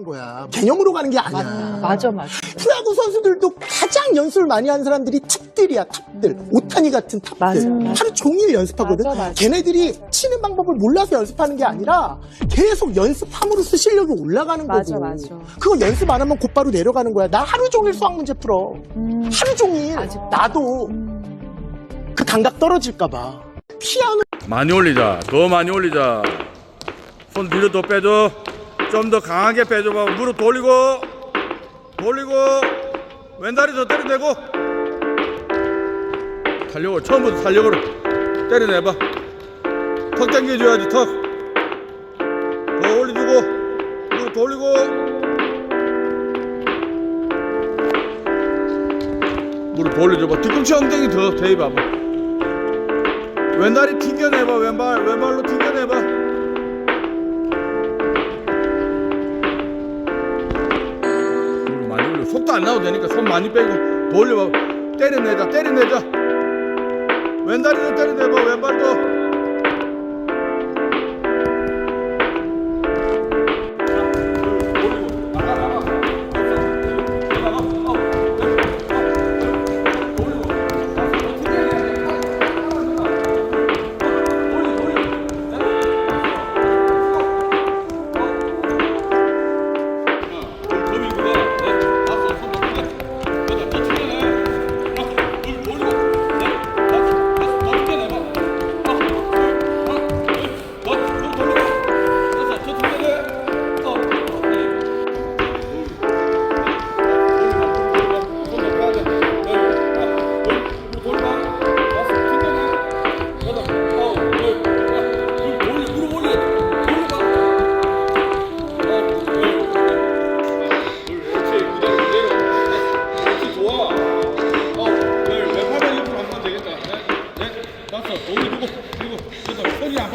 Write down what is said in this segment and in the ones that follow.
하는 거야. 개념으로 가는 게 아니야. 맞아, 맞아. 프로야구 선수들도 가장 연습을 많이 하는 사람들이 탑들이야, 탑들. 오타니 같은 탑들. 맞아, 맞아. 하루 종일 연습하거든. 맞아, 맞아. 걔네들이 치는 방법을 몰라서 연습하는 게 아니라 계속 연습함으로써 실력이 올라가는 맞아, 거고. 맞아. 그거 연습 안 하면 곧바로 내려가는 거야. 나 하루 종일 수학 문제 풀어. 하루 종일. 나도 그 감각 떨어질까봐. 피아노 많이 올리자. 더 많이 올리자. 손 뒤로 더 빼줘. 좀 더 강하게 빼줘봐. 무릎 돌리고, 돌리고, 왼다리 더 때려내고. 탄력을 처음부터 탄력으로 때려내봐. 턱 당겨줘야지 턱. 더 올려주고, 무릎 돌리고. 무릎 돌려줘봐. 뒤꿈치 엉덩이 더 대입해봐. 왼다리 튕겨내봐 왼발 왼발로 튕겨내봐 안 나도 되니까 손 많이 빼고 돌려봐 때려내자 때려내자. 왼다리로 때려내봐 왼발도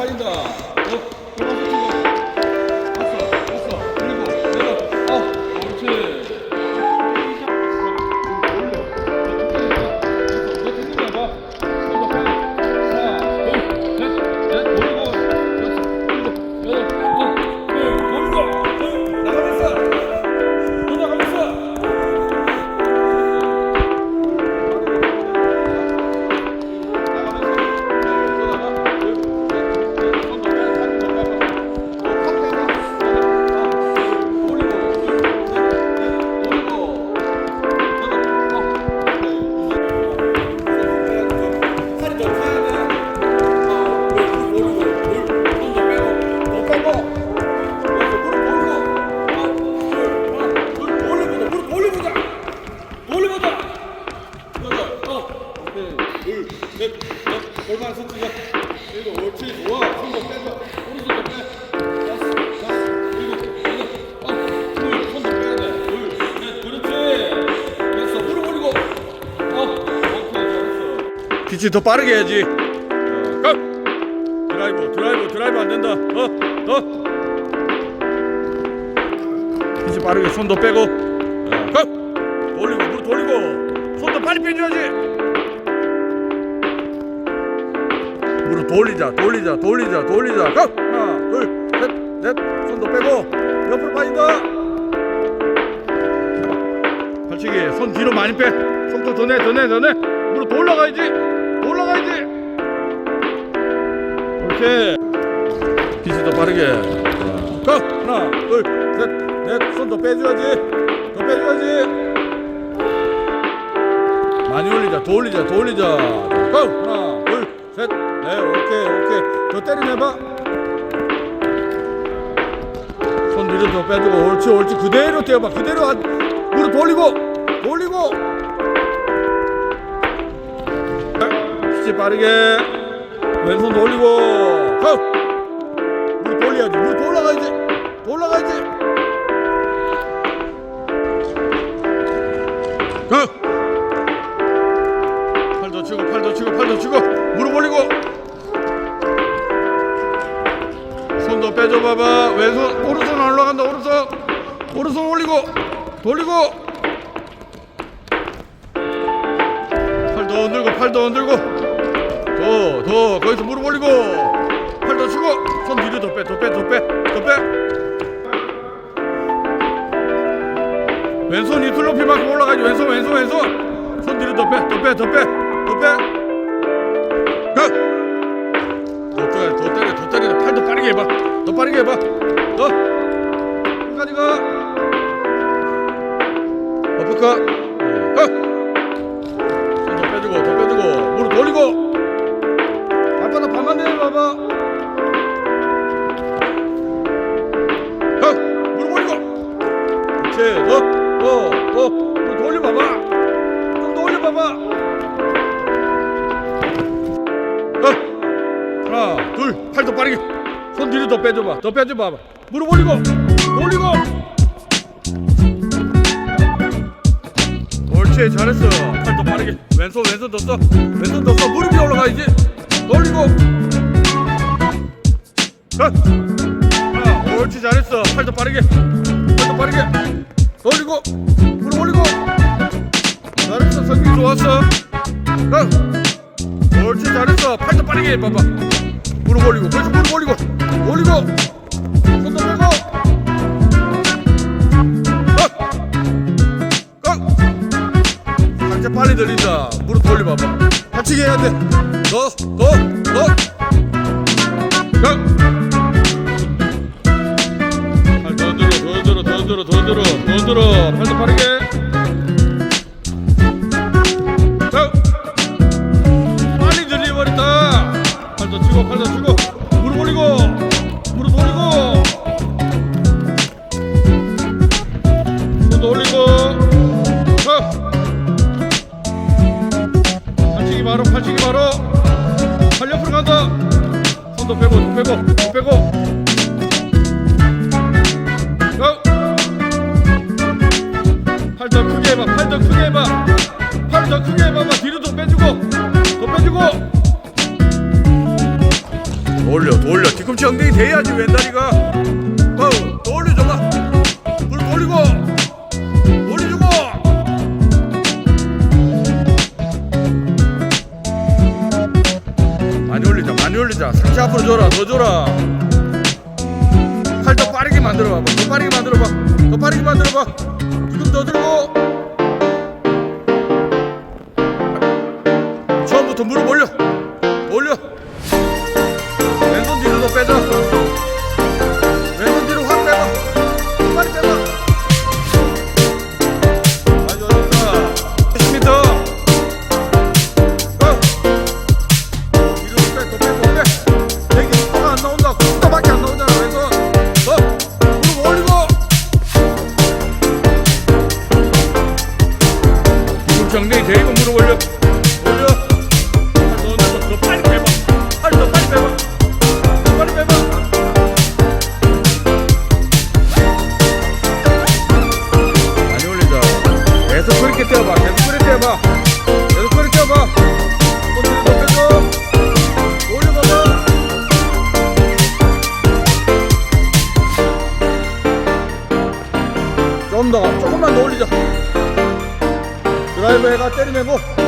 골반 빛이 더 빠르게 해야지. 어, 고! 드라이브 드라이브 드라이브 안 된다. 어어. 빛이 빠르게 손도 빼고. 어, 고! 돌리고 무릎 돌리고. 손도 빨리 빼줘야지. 무릎 돌리자 돌리자 돌리자 돌리자. 고! 하나 둘셋넷. 손도 빼고. 옆으로 빠진다. 발치기 손 뒤로 많이 빼. 속도 더내 더내 더내. 무릎 더 올라가야지. 더 올라가야지 오케이. 빛이 더 빠르게. 고! 하나 둘 셋 넷. 손 더 빼줘야지. 더 빼줘야지. 많이 올리자. 더 올리자. 더 올리자. 고! 하나 둘셋네 오케이 오케이. 더 때려내봐. 손 뒤로 더 빼주고 옳지 옳지. 그대로 뛰어봐. 그대로 한 무릎 돌리고. 돌리고 피치 빠르게. 왼손 돌리고. 고! 무릎 돌려야지. 무릎 더 올라가야지. 더 올라가야지. 고! 팔더 치고 팔더 치고 팔더 치고. 무릎 올리고. 손 더 빼줘 봐봐. 왼손 오른손 안 올라간다 오른손. 오른손 올리고. 돌리고. 팔더 흔들고 팔더 흔들고 더 더 거기서 무릎 올리고. 팔더 치고 손 뒤로 더 빼 더 빼 더 빼 더 빼. 왼손 이틀 높이만큼 올라가지. 왼손 왼손 왼손. 손 뒤로 더 빼 더 빼 더 빼 더 빼. 그. 더 때려 더 때려 더 때려. 팔 더 빠르게 해봐. 더 빠르게 해봐. 더. 끝까지 가. 어퍼컷 그렇지. 더더더 무릎 돌려봐봐. 좀 더 올려봐봐. 어. 하나 둘. 팔 더 빠르게. 손 뒤로 더 빼줘봐. 더 빼줘봐. 무릎 올리고. 올리고. 옳지. 잘했어. 팔 더 빠르게. 왼손 왼손 더써. 왼손 더써. 무릎이 올라가야지. 더 올리고. 자. 하나 옳지. 잘했어. 팔 더 빠르게 팔더 빠르게 더 올리고 무릎 올리고. 잘했어 성민 좋았어. 자 옳지 잘했어. 팔더 빠르게 해 봐봐. 무릎 올리고 그렇지. 무릎 올리고 올리고. 손도 빼고. 어! 어! 상체 빨리 들린다. 무릎 돌려봐봐. 다치게 해야 돼더더더. 팔더 더 들어 더 들어 팔더 빠르게. 자. 빨리 들려버렸다. 팔더 치고 팔더 치고 엉덩이 대야지 왼다리가. 더, 더 올려줘봐. 무릎 올리고 올려주고. 많이 올리자 많이 올리자. 상체 앞으로 줘라 더 줘라. 팔 더 빠르게 만들어봐. 더 빠르게 만들어봐. 더 빠르게 만들어봐. 지금 더 들고. 처음부터 무릎 올려. 올려 무릎 올려. 올려. 팔더 넣어. 더 빨리 빼봐. 팔더 빨리 빼봐. 더 빨리 빼봐. 많이 올리자. 계속 그렇게 뛰어봐. 계속 그렇게 뛰어봐. 계속 그렇게 뛰어봐. 손 뒤로 더 빼줘. 올려봐봐. 좀 더, 때리내고